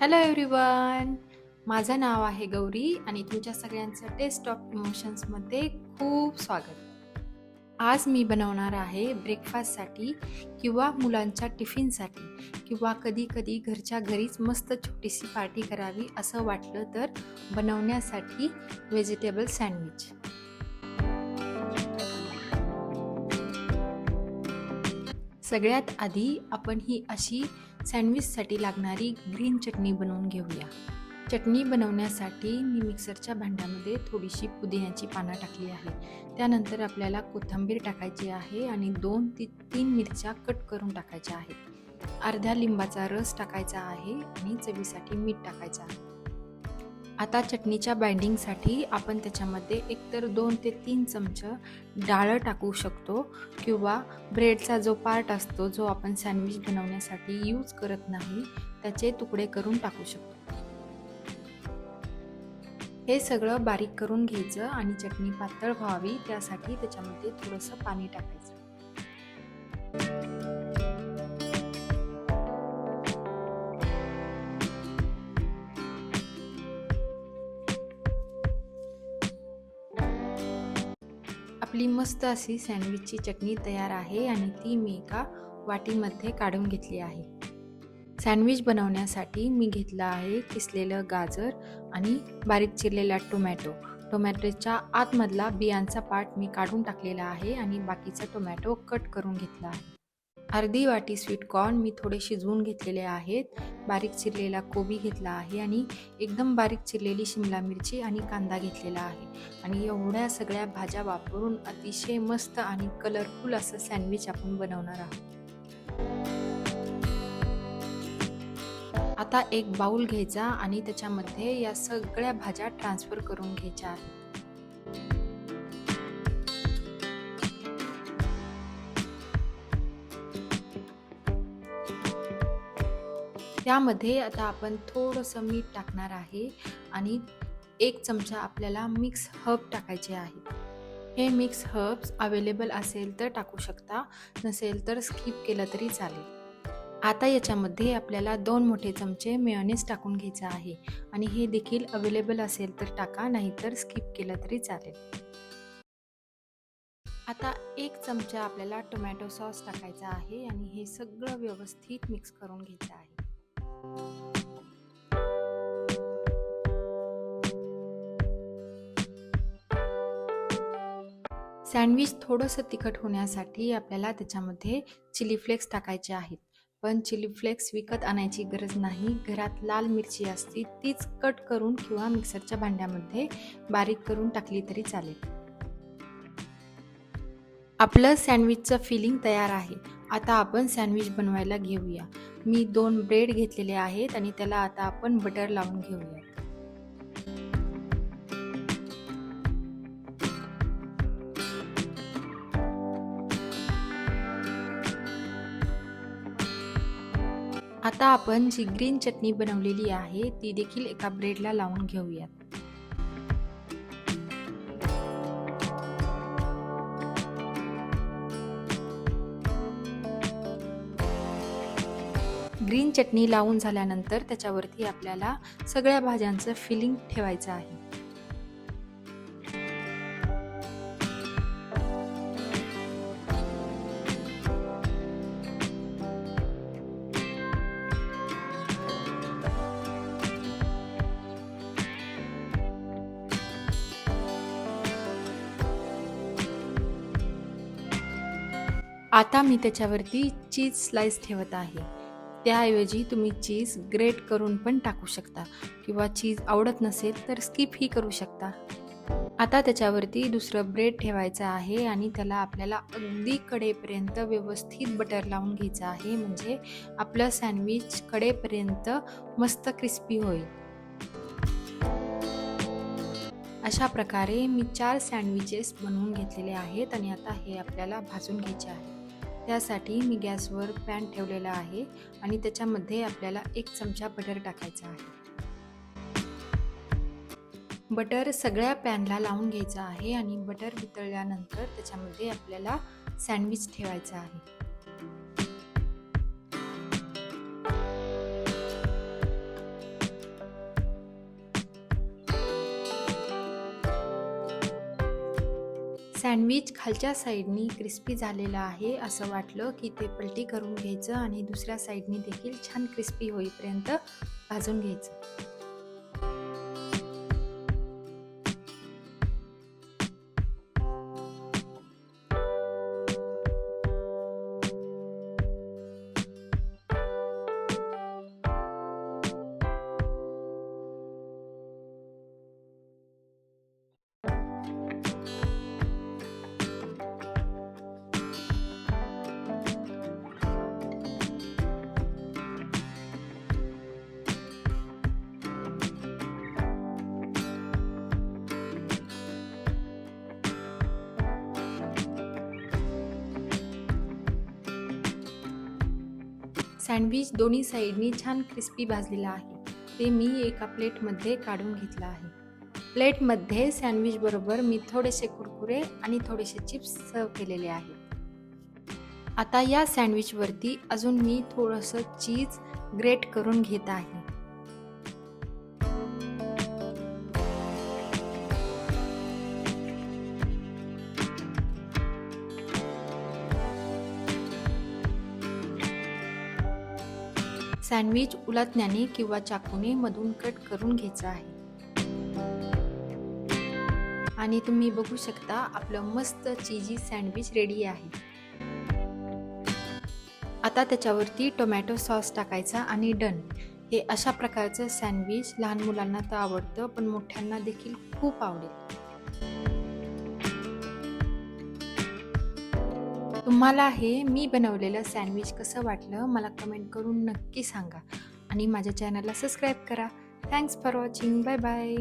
Hello everyone माझं नाव आहे गौरी आणि तुमच्या सगळ्यांचं टेस्ट ऑफ इमोशन्समध्ये खूप स्वागत. आज मी बनवणार आहे ब्रेकफास्टसाठी किंवा मुलांच्या टिफिनसाठी किंवा कधी कधी घरच्या घरीच मस्त छोटीशी पार्टी करावी असं वाटलं तर बनवण्यासाठी व्हेजिटेबल सँडविच सगळ्यात आधी आपण ही अशी सँडविचसाठी लागणारी ग्रीन चटणी बनवून घेऊया. चटणी बनवण्यासाठी मी मिक्सरच्या भांड्यामध्ये थोडीशी पुदिन्याची पानं टाकली आहे त्यानंतर आपल्याला कोथिंबीर टाकायची आहे आणि दोन ते तीन मिरच्या कट करून टाकायच्या आहेत. अर्ध्या लिंबाचा रस टाकायचा आहे आणि चवीसाठी मीठ टाकायचं आहे. आता चटणीच्या बाइंडिंगसाठी आपण त्याच्यामध्ये एकतर दोन ते तीन चमच डाळं टाकू शकतो किंवा ब्रेडचा जो पार्ट असतो जो आपण सँडविच बनवण्यासाठी यूज करत नाही त्याचे तुकडे करून टाकू शकतो. हे सगळं बारीक करून घ्यायचं आणि चटणी पातळ व्हावी त्यासाठी त्याच्यामध्ये थोडंसं पाणी टाकायचं. आपली मस्त अशी सँडविचची चटणी तयार आहे आणि ती मी एका वाटीमध्ये काढून घेतली आहे. सँडविच बनवण्यासाठी मी घेतलं आहे किसलेलं गाजर आणि बारीक चिरलेला टोमॅटो. टोमॅटोच्या आतमधला बियांचा पार्ट मी काढून टाकलेला आहे आणि बाकीचा टोमॅटो कट करून घेतला आहे. अर्धी वाटी स्वीट कॉर्न मी थोडे शिजवून घेतलेले आहेत. बारीक चिरलेला कोबी घेतला आहे आणि एकदम बारीक चिरलेली शिमला मिरची आणि कांदा घेतलेला आहे. आणि एवढ्या सगळ्या भाज्या वापरून अतिशय मस्त आणि कलरफुल असं सँडविच आपण बनवणार आहोत. आता एक बाउल घ्यायचा आणि त्याच्यामध्ये या सगळ्या भाज्या ट्रान्सफर करून घ्यायच्या आहेत. त्यामध्ये आता आपण थोडंसं मीठ टाकणार आहे आणि एक चमचा आपल्याला मिक्स हर्ब टाकायचे आहेत. हे मिक्स हर्ब्स अवेलेबल असेल तर टाकू शकता नसेल तर स्किप केलं तरी चालेल. आता याच्यामध्ये आपल्याला दोन मोठे चमचे मेयोनीज टाकून घ्यायचं आहे आणि हे देखील अवेलेबल असेल तर टाका नाहीतर स्किप केलं तरी चालेल. आता एक चमचा आपल्याला टोमॅटो सॉस टाकायचा आहे आणि हे सगळं व्यवस्थित मिक्स करून घ्यायचं आहे. सँडविच थोडंसं तिखट होण्यासाठी आपल्याला त्याच्यामध्ये चिली फ्लेक्स टाकायचे आहेत. पण चिली फ्लेक्स विकत आणायची गरज नाही. घरात लाल मिरची असती तीच कट करून किंवा मिक्सरच्या भांड्यामध्ये बारीक करून टाकली तरी चालेल. आपलं सँडविचचं फिलिंग तयार आहे. आता आपण सँडविच बनवायला घेऊया. मी दोन ब्रेड घेतलेले आहेत आणि त्याला आता आपण बटर लावून घेऊया. आता आपण जी ग्रीन चटणी बनवलेली आहे ती देखील एका ब्रेडला लावून घेऊयात. ग्रीन चटणी लावून झाल्यानंतर त्याच्यावरती आपल्याला सगळ्या भाज्यांचं फिलिंग ठेवायचं आहे. आता मी त्याच्यावरती चीज स्लाइस ठेवत आहे. त्याऐवजी तुम्ही चीज ग्रेट करून पण टाकू शकता. किंवा चीज आवडत नसेल तर स्किपही करू शकता. आता त्याच्यावरती दुसरं ब्रेड ठेवायचं आहे आणि त्याला आपल्याला अगदी कडेपर्यंत व्यवस्थित बटर लावून घ्यायचं आहे. म्हणजे आपलं सँडविच कडेपर्यंत मस्त क्रिस्पी होईल. अशा प्रकारे मी चार सँडविचेस बनवून घेतलेले आहेत आणि आता हे आपल्याला भाजून घ्यायचे आहे. त्यासाठी मी गॅसवर पॅन ठेवलेला आहे आणि त्याच्यामध्ये आपल्याला एक चमचा बटर टाकायचा आहे. बटर सगळ्या पॅनला लावून घ्यायचं आहे आणि बटर वितळल्यानंतर त्याच्यामध्ये आपल्याला सँडविच ठेवायचं आहे. सँडविच खालच्या साईडनी क्रिस्पी झालेलं आहे असं वाटलं की ते पलटी करून घ्यायचं आणि दुसऱ्या साईडनी देखील छान क्रिस्पी होईपर्यंत भाजून घ्यायचं. सँडविच दोन्ही साईडनी छान क्रिस्पी भाजलेला आहे. ते मी एका प्लेटमध्ये काढून घेतलं आहे. प्लेटमध्ये सँडविचबरोबर मी थोडेसे कुरकुरे आणि थोडेसे चिप्स सर्व केलेले आहेत आता या सँडविचवरती अजून मी थोडंसं चीज ग्रेट करून घेत आहे. सँडविच उलटण्याने किंवा चाकूने मधून कट करून घ्यायचं आहे. आणि तुम्ही बघू शकता आपलं मस्त चीजी सँडविच रेडी आहे. आता त्याच्यावरती टोमॅटो सॉस टाकायचा आणि डन हे अशा प्रकारचं सँडविच लहान मुलांना तर आवडतं पण मोठ्यांना देखील खूप आवडेल. तुम्हाला हे मी बनवलेलं सँडविच कसं वाटलं मला कमेंट करून नक्की सांगा. आणि माझ्या चॅनलला सबस्क्राईब करा. Thanks for watching bye bye